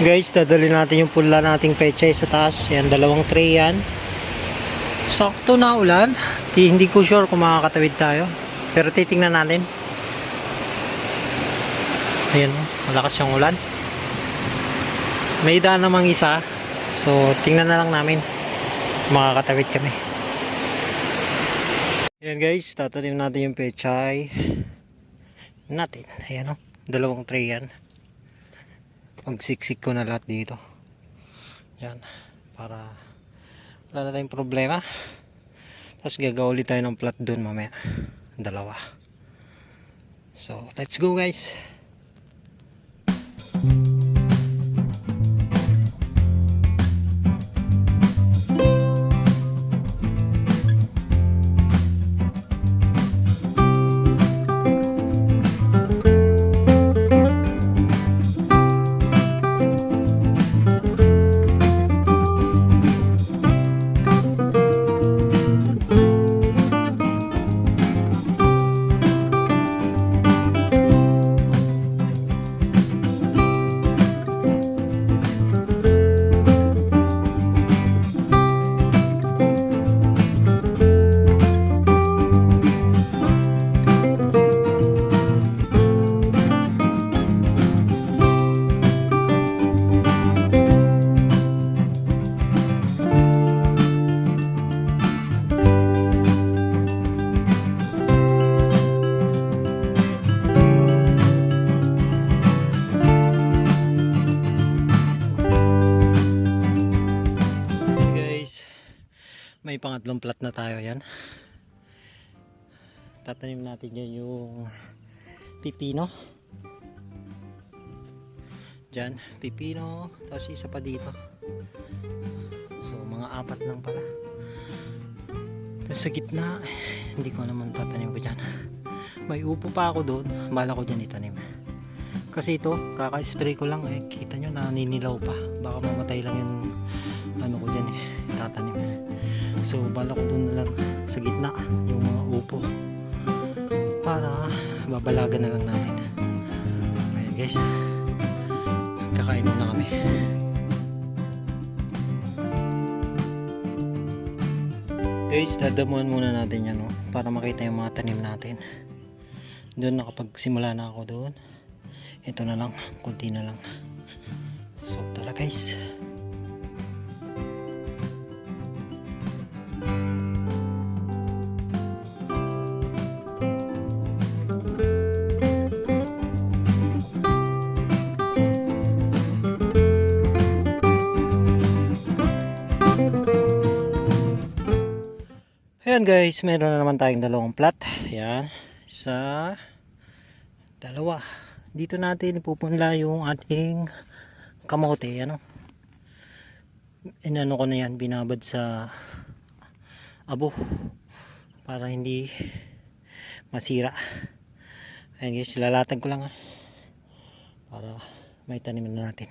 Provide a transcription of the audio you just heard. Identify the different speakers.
Speaker 1: Guys, dadali natin yung pula nating pechay sa taas. Yan, dalawang tray yan. Sakto na ulan. Di, hindi ko sure kung makakatawid tayo. Pero titingnan natin. Ayan, oh, malakas yung ulan. May daan namang isa. So, tingnan na lang namin. Makakatawid kami. Ayan guys, tatanim natin yung pechay natin. Ayan o, dalawang tray yan. Pagsiksik ko na lahat dito. Yan, para wala na tayong problema. Tapos gagawa ulit tayo ng plat doon mamaya. Dalawa. So, let's go guys. Hey pangatlong plat na tayo yan. Tatanim natin yan yung pipino. Diyan, pipino, tapos isa pa dito. So, mga apat lang pala. Tapos sa gitna, hindi ko naman tatanim ko dyan. May upo pa ako doon, bala ko dyan itanim. Kasi ito, kaka-spray ko lang eh, kita nyo naninilaw pa. Baka mamatay lang yung ano ko dyan eh, tatanim. So, bala ko dun lang sa gitna, yung mga upo. Para babalagan na lang natin. Ayan guys, kakain muna kami. Guys, dadamuhan muna natin yan no, para makita yung mga tanim natin. Doon nakapagsimula na ako doon. Ito na lang, kunti na lang. So, tara guys. Ayan guys, meron na naman tayong dalawang plat. Ayan, isa, dalawa. Dito natin ipupunla yung ating kamote. Ano? Inano ko na yan, binabad sa abo para hindi masira. Ayan guys, lalatag ko lang ah. para may tanim na natin.